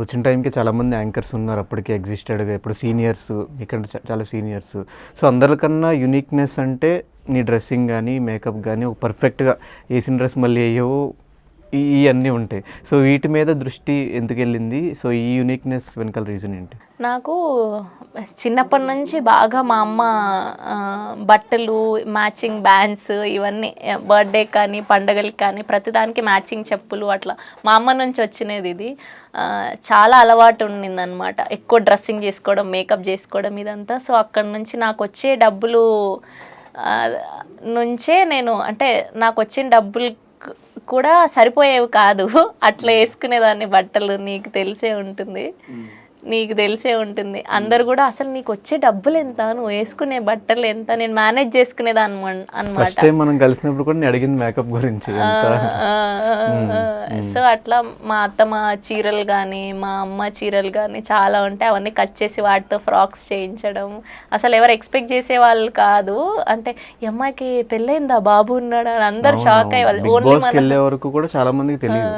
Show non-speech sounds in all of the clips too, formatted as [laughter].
నువ్వు వచ్చిన టైంకి చాలామంది యాంకర్స్ ఉన్నారు. అప్పటికే ఎగ్జిస్టెడ్గా ఇప్పుడు సీనియర్స్ ఇక్కడ చాలా సీనియర్స్. సో అందరికన్నా యునిక్నెస్ అంటే నీ డ్రెస్సింగ్ కానీ మేకప్ కానీ ఒక పర్ఫెక్ట్గా వేసిన డ్రెస్ మళ్ళీ వేయవు ఇవన్నీ ఉంటాయి. సో వీటి మీద దృష్టి ఎందుకు వెళ్ళింది సో ఈ యూనిక్నెస్ వెనకాల రీజన్ ఏంటి? నాకు చిన్నప్పటి నుంచి బాగా మా అమ్మ బట్టలు మ్యాచింగ్ బ్యాండ్స్ ఇవన్నీ బర్త్డే కానీ పండగలకి కానీ ప్రతిదానికి మ్యాచింగ్ చెప్పులు అట్లా. మా అమ్మ నుంచి వచ్చినది ఇది. చాలా అలవాటు ఉండింది అనమాట ఎక్కువ డ్రెస్సింగ్ చేసుకోవడం మేకప్ చేసుకోవడం ఇదంతా. సో అక్కడ నుంచి నాకు వచ్చే డబ్బులు నుంచే నేను అంటే నాకు వచ్చిన డబ్బులు కూడా సరిపోయేవి కాదు. అట్లా వేసుకునేదాన్ని బట్టలు నీకు తెలిసే ఉంటుంది. నీకు తెలిసే ఉంటుంది. అందరు కూడా అసలు నీకు వచ్చే డబ్బులు ఎంత? నువ్వు వేసుకునే బట్టలు ఎంత? నేను మేనేజ్ చేసుకునేదాన్ని అనమాట టైం మనం కలిసినప్పుడు కూడా నేను అడిగింది మేకప్ గురించి సో అట్లా మా అత్తమ్మ చీరలు కానీ మా అమ్మ చీరలు కానీ చాలా ఉంటాయి. అవన్నీ కట్ చేసి వాటితో ఫ్రాక్స్ చేయించడం. అసలు ఎవరు ఎక్స్పెక్ట్ చేసే వాళ్ళు కాదు. అంటే ఈ అమ్మాయికి పెళ్ళైందా? బాబు ఉన్నాడా? అని అందరు షాక్ అయ్యే వాళ్ళు వెళ్ళే వరకు కూడా చాలా మందికి తెలియదు.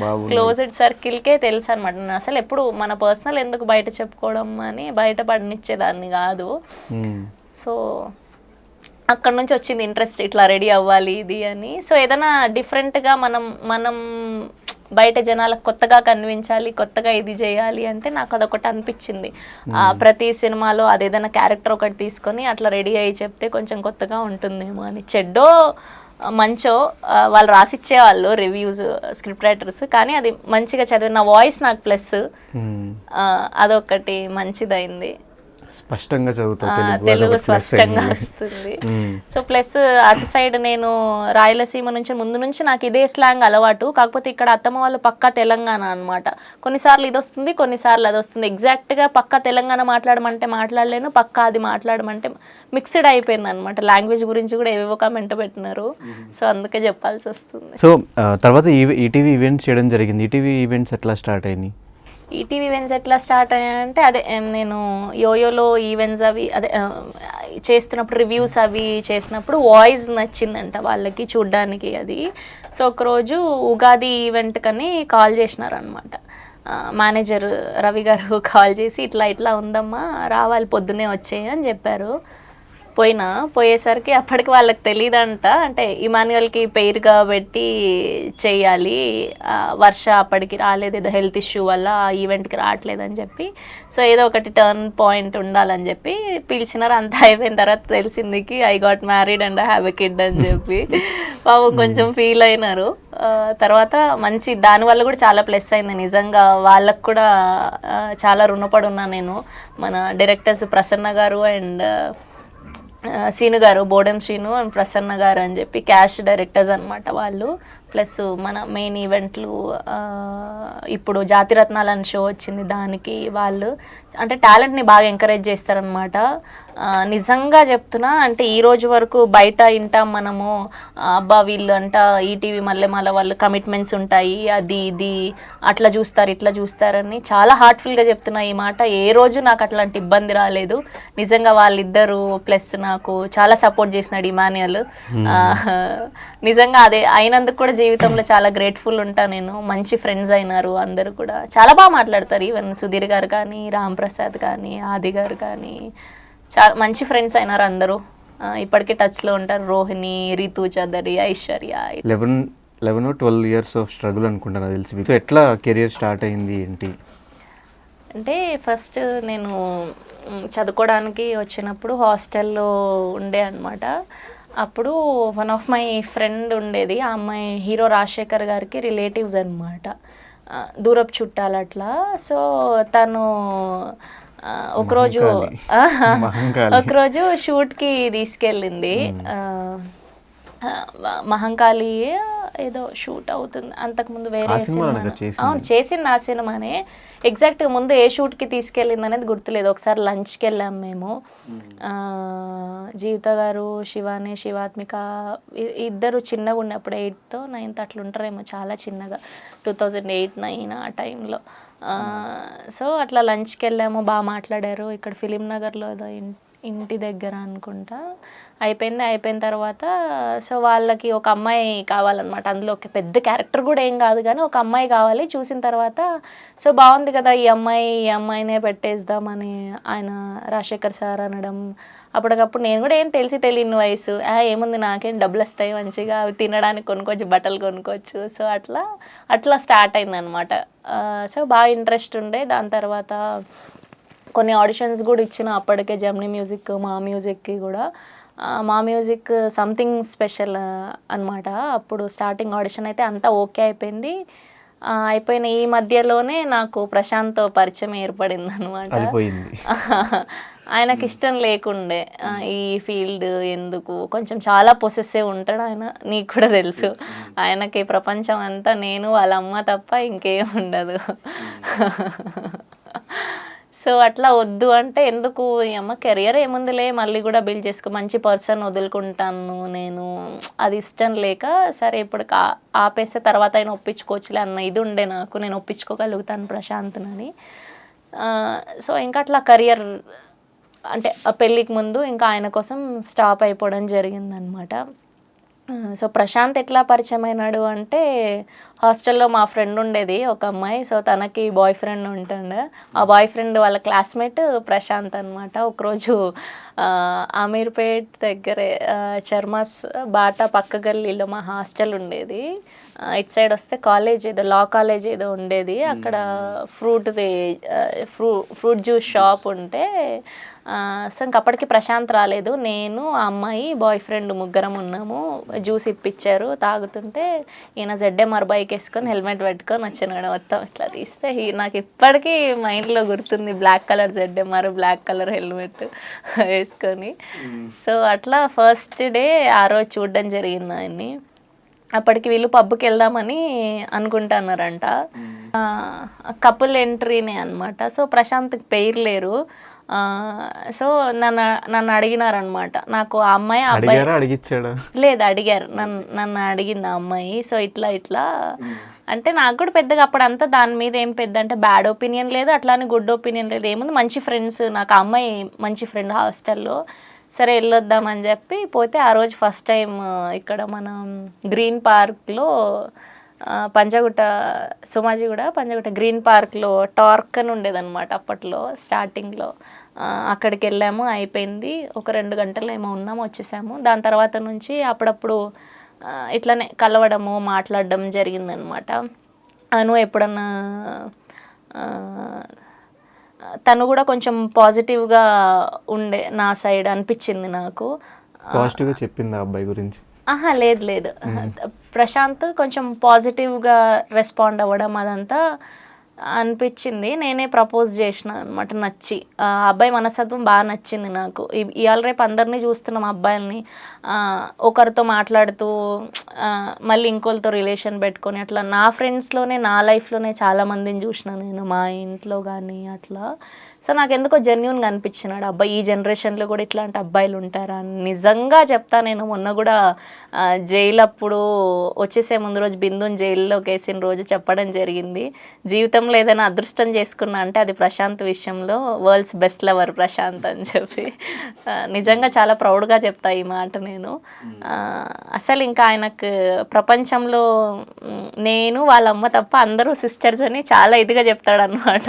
బాబు క్లోజ్డ్ సర్కిల్కే తెలుసు అనమాట అసలు ఎప్పుడు మన పర్సనల్ ఎందుకు బయట చెప్పుకోవడం అని బయట పడనిచ్చేదాన్ని కాదు. సో అక్కడ నుంచి వచ్చింది ఇంట్రెస్ట్ ఇట్లా రెడీ అవ్వాలి ఇది అని. సో ఏదైనా డిఫరెంట్గా మనం మనం బయట జనాలకు కొత్తగా కనిపించాలి కొత్తగా ఇది చేయాలి అంటే నాకు అదొకటి అనిపించింది. ప్రతి సినిమాలో అదేదైనా క్యారెక్టర్ ఒకటి తీసుకొని అట్లా రెడీ అయ్యి చెప్తే కొంచెం కొత్తగా ఉంటుందేమో అని. చెడ్డో మంచో వాళ్ళు రాసిచ్చేవాళ్ళు రివ్యూస్ స్క్రిప్ట్ రైటర్స్ కానీ అది మంచిగా చదివిన వాయిస్ నాకు ప్లస్ మ్మ్. అదొకటి మంచిదైంది. స్పష్టంగా తెలుగు స్పష్టంగా. వస్తుంది. సో ప్లస్ అటు సైడ్ నేను రాయలసీమ నుంచి ముందు నుంచి నాకు ఇదే స్లాంగ్ అలవాటు. కాకపోతే ఇక్కడ అత్తమ్మ వాళ్ళు పక్కా తెలంగాణ అన్నమాట. కొన్నిసార్లు ఇది వస్తుంది కొన్నిసార్లు అది వస్తుంది. ఎగ్జాక్ట్గా పక్కా తెలంగాణ మాట్లాడమంటే మాట్లాడలేను పక్కా అది మాట్లాడమంటే మిక్స్డ్ అయిపోయింది అనమాట లాంగ్వేజ్ గురించి కూడా ఏవేవో కామెంట్ పెట్టినారు. సో అందుకే చెప్పాల్సి వస్తుంది. సో తర్వాత ఈటీవీ ఈవెంట్స్ చేయడం జరిగింది. ఈటీవీ ఈవెంట్స్ ఎట్లా స్టార్ట్ అయినాయి? ఈటీవీ ఈవెంట్స్ ఎట్లా స్టార్ట్ అయ్యాయంటే అదే నేను యోయోలో ఈవెంట్స్ అవి అదే చేస్తున్నప్పుడు రివ్యూస్ అవి చేసినప్పుడు వాయిస్ నచ్చిందంట వాళ్ళకి చూడ్డానికి అది. సో ఒకరోజు ఉగాది ఈవెంట్ కని కాల్ చేసినారనమాట మేనేజర్ రవి గారు [laughs] కాల్ చేసి ఇట్లా ఇట్లా ఉందమ్మా రావాలి పొద్దునే వచ్చేయి అని చెప్పారు. పోయినా పోయేసరికి అప్పటికి వాళ్ళకి తెలియదంట అంటే ఇమాన్యువల్కి పెయిర్గా పెట్టి చెయ్యాలి ఆ, వర్ష అప్పటికి రాలేదు ఏదో హెల్త్ ఇష్యూ వల్ల ఆ ఈవెంట్కి రావట్లేదని చెప్పి. సో ఏదో ఒకటి టర్న్ పాయింట్ ఉండాలని చెప్పి పిలిచినారు. అంతా అయిపోయిన తర్వాత తెలిసిందికి I got married and have a kid అని చెప్పి. [laughs] బాబు కొంచెం ఫీల్ అయినారు. తర్వాత మంచి దానివల్ల కూడా చాలా ప్లస్ అయింది. నిజంగా వాళ్ళకు కూడా చాలా రుణపడి ఉన్నా నేను. మన డైరెక్టర్స్ ప్రసన్న గారు అండ్ శ్రీను గారు బోడెం శ్రీను అండ్ ప్రసన్న గారు అని చెప్పి క్యాష్ డైరెక్టర్స్ అనమాట వాళ్ళు. ప్లస్ మన మెయిన్ ఈవెంట్లు ఇప్పుడు జాతిరత్నాలు అని షో వచ్చింది దానికి వాళ్ళు. అంటే టాలెంట్ని బాగా ఎంకరేజ్ చేస్తారనమాట నిజంగా చెప్తున్నా అంటే ఈ రోజు వరకు బయట వింటాం మనము అబ్బా వీళ్ళు అంట ఈటీవీ మళ్ళీ మళ్ళీ వాళ్ళు కమిట్మెంట్స్ ఉంటాయి అది ఇది అట్లా చూస్తారు ఇట్లా చూస్తారని చాలా హార్ట్ఫుల్గా చెప్తున్నా ఈ మాట. ఏ రోజు నాకు అట్లాంటి ఇబ్బంది రాలేదు. నిజంగా వాళ్ళిద్దరు ప్లస్ నాకు చాలా సపోర్ట్ చేసినాడు ఇమాన్యుయల్ ఆ, నిజంగా అదే అయినందుకు కూడా జీవితంలో చాలా గ్రేట్ఫుల్ ఉంటా నేను. మంచి ఫ్రెండ్స్ అయినారు అందరూ కూడా. చాలా బాగా మాట్లాడతారు. ఈవెన్ సుధీర్ గారు కానీ రామ్ ప్రసాద్ కానీ ఆది గారు కానీ చాలా మంచి ఫ్రెండ్స్ అయినారు అందరూ. ఇప్పటికీ టచ్లో ఉంటారు. Rohini Ritu Chowdary Aishwarya eleven eleven twelve years of struggle అనుకుంటాను నాకు తెలిసి. సో ఎట్లా కెరియర్ స్టార్ట్ అయింది ఏంటి? అంటే ఫస్ట్ నేను చదువుకోవడానికి వచ్చినప్పుడు హాస్టల్లో ఉండే అనమాట అప్పుడు వన్ ఆఫ్ మై ఫ్రెండ్ ఉండేది. ఆ అమ్మాయి హీరో రాజశేఖర్ గారికి రిలేటివ్స్ అనమాట దూరపు చుట్టాలు అట్లా సో తను ఒకరోజు. [laughs] ఒకరోజు షూట్కి తీసుకెళ్ళింది. మహంకాళి ఏదో షూట్ అవుతుంది. అంతకుముందు వేరే? అవును చేసింది ఆ సినిమానే. ఎగ్జాక్ట్ ముందు ఏ షూట్కి తీసుకెళ్ళింది అనేది గుర్తులేదు. ఒకసారి లంచ్కి వెళ్ళాం మేము. జీవిత గారు శివాని శివాత్మిక ఇద్దరు చిన్నగా ఉన్నప్పుడు ఎయిత్ నైన్త్ అట్లా ఉంటారేమో చాలా చిన్నగా. టూ థౌజండ్ ఎయిట్ నైన్ ఆ టైంలో. సో అట్లా లంచ్కి వెళ్ళాము బాగా మాట్లాడారు. ఇక్కడ ఫిలిం నగర్లో ఏదో ఇంటి దగ్గర అనుకుంటా. అయిపోయింది అయిపోయిన తర్వాత సో వాళ్ళకి ఒక అమ్మాయి కావాలన్నమాట. అందులో ఒక పెద్ద క్యారెక్టర్ కూడా ఏం కాదు కానీ ఒక అమ్మాయి కావాలి. చూసిన తర్వాత సో బాగుంది కదా ఈ అమ్మాయి ఈ అమ్మాయినే పెట్టేద్దామని ఆయన రాజశేఖర్ సార్ అనడం. అప్పటికప్పుడు నేను కూడా ఏం తెలిసి తెలియని వయసు. ఏముంది నాకేం డబ్బులు వస్తాయి మంచిగా. అవి తినడానికి కొనుక్కోవచ్చు బట్టలు కొనుక్కోవచ్చు. సో అట్లా అట్లా స్టార్ట్ అయిందనమాట సో బాగా ఇంట్రెస్ట్ ఉండే. దాని తర్వాత కొన్ని ఆడిషన్స్ కూడా ఇచ్చిన అప్పటికే జమ్ని మ్యూజిక్ మా మ్యూజిక్కి కూడా. మా మ్యూజిక్ సంథింగ్ స్పెషల్ అనమాట అప్పుడు స్టార్టింగ్ ఆడిషన్ అయితే అంతా ఓకే అయిపోయింది. అయిపోయిన ఈ మధ్యలోనే నాకు ప్రశాంత్ పరిచయం ఏర్పడింది అనమాట [laughs] ఆయనకి ఇష్టం లేకుండే ఈ ఫీల్డ్ ఎందుకు? కొంచెం చాలా పొసెసివ్ ఉంటాడు ఆయన నీకు కూడా తెలుసు. ఆయనకి ప్రపంచం అంతా నేను వాళ్ళ అమ్మ తప్ప ఇంకేం ఉండదు. [laughs] సో అట్లా వద్దు అంటే ఎందుకు? అమ్మ కెరియర్ ఏముందిలే మళ్ళీ కూడా బిల్డ్ చేసుకో మంచి పర్సన్ వదులుకుంటాను నేను. అది ఇష్టం లేక సరే ఇప్పుడు కా- ఆపేస్తే తర్వాత అయినా ఒప్పించుకోవచ్చులే అన్న ఇది ఉండే నాకు. నేను ఒప్పించుకోగలుగుతాను ప్రశాంత్నని. సో ఇంకా అట్లా కెరియర్ అంటే ఆ పెళ్ళికి ముందు ఇంకా ఆయన కోసం స్టాప్ అయిపోవడం జరిగిందనమాట. సో ప్రశాంత్ ఎట్లా పరిచయం అయినాడు అంటే హాస్టల్లో మా ఫ్రెండ్ ఉండేది ఒక అమ్మాయి. సో తనకి బాయ్ ఫ్రెండ్ ఉంటుండే. ఆ బాయ్ ఫ్రెండ్ వాళ్ళ క్లాస్మేట్ ప్రశాంత్ అనమాట ఒకరోజు అమీర్పేట్ దగ్గరే చర్మాస్ బాటా పక్క గల్లీలో మా హాస్టల్ ఉండేది. ఇటు సైడ్ వస్తే కాలేజ్ ఏదో లా కాలేజ్ ఏదో ఉండేది. అక్కడ ఫ్రూట్ది ఫ్రూ ఫ్రూట్ జ్యూస్ షాప్ ఉంటే సో అప్పటికి ప్రశాంత్ రాలేదు. నేను ఆ అమ్మాయి బాయ్ ఫ్రెండ్ ముగ్గురం ఉన్నాము. జ్యూస్ ఇప్పించారు తాగుతుంటే ఈయన జెడ్ఎంఆర్ బైక్ వేసుకొని హెల్మెట్ పెట్టుకొని వచ్చినాడు మొత్తం ఇట్లా తీస్తే ఈ- నాకు ఇప్పటికీ మైండ్లో గుర్తుంది black colour ZMR black colour helmet [laughs] వేసుకొని. సో అట్లా ఫస్ట్ డే ఆ రోజు చూడడం జరిగింది ఆయన్ని. అప్పటికి వీళ్ళు పబ్కి వెళ్దామని అనుకుంటున్నారంట. కపుల్ ఎంట్రీనే అనమాట సో ప్రశాంత్కి పేరు లేరు. సో నన్ను నన్ను అడిగినారనమాట నాకు ఆ అమ్మాయి అబ్బాయి అడిగారా? అడిగిచ్చాడా? లేదు అడిగారు. నన్ను నన్ను అడిగింది ఆ అమ్మాయి. సో ఇట్లా ఇట్లా. అంటే నాకు కూడా పెద్దగా అప్పుడు అంతా దాని మీద ఏం పెద్ద అంటే బ్యాడ్ ఒపీనియన్ లేదు. అట్లానే గుడ్ ఒపీనియన్ లేదు. ఏముంది? మంచి ఫ్రెండ్స్. నాకు అమ్మాయి మంచి ఫ్రెండ్ హాస్టల్లో. సరే వెళ్ళొద్దామని చెప్పి పోతే ఆ రోజు ఫస్ట్ టైం ఇక్కడ మనం గ్రీన్ పార్క్లో ఆ, సుమాజీ కూడా పంజగుట్ట గ్రీన్ పార్క్లో టార్క్ అని ఉండేదన్నమాట అప్పట్లో స్టార్టింగ్లో. అక్కడికి వెళ్ళాము అయిపోయింది. ఒక రెండు గంటలు ఏమో ఉన్నాము వచ్చేసాము. దాని తర్వాత నుంచి అప్పుడప్పుడు ఇట్లానే కలవడము మాట్లాడడం జరిగిందనమాట అను ఎప్పుడన్నా తను కూడా కొంచెం పాజిటివ్గా ఉండే నా సైడ్ అనిపించింది నాకు. పాజిటివ్గా చెప్పింది అబ్బాయి గురించి? ఆహా లేదు లేదు. ప్రశాంత్ కొంచెం పాజిటివ్గా రెస్పాండ్ అవ్వడం అదంతా అనిపించింది. నేనే ప్రపోజ్ చేసిన అనమాట నచ్చి. ఆ అబ్బాయి మనస్తత్వం బాగా నచ్చింది నాకు. ఇవాళ రేపు అందరినీ చూస్తున్నాం అబ్బాయిల్ని. ఒకరితో మాట్లాడుతూ మళ్ళీ ఇంకోరితో రిలేషన్ పెట్టుకొని అట్లా నా ఫ్రెండ్స్లోనే నా లైఫ్లోనే చాలామందిని చూసిన నేను. మా ఇంట్లో కానీ అట్లా. సో నాకు ఎందుకో జెన్యున్గా అనిపించినాడు. అబ్బాయి ఈ జనరేషన్లో కూడా ఇట్లాంటి అబ్బాయిలు ఉంటారా అని నిజంగా చెప్తా నేను. మొన్న కూడా జైలు అప్పుడు వచ్చేసే ముందు రోజు బిందుని జైల్లోకి వేసిన రోజు చెప్పడం జరిగింది. జీవితంలో ఏదైనా అదృష్టం చేసుకున్నా అంటే అది ప్రశాంత్ విషయంలో వరల్డ్స్ బెస్ట్ లవర్ ప్రశాంత్ అని చెప్పి నిజంగా చాలా ప్రౌడ్గా చెప్తా ఈ మాట నేను. అసలు ఇంకా ఆయనకు ప్రపంచంలో నేను వాళ్ళ అమ్మ తప్ప అందరూ సిస్టర్స్ అని చాలా ఇదిగా చెప్తాడనమాట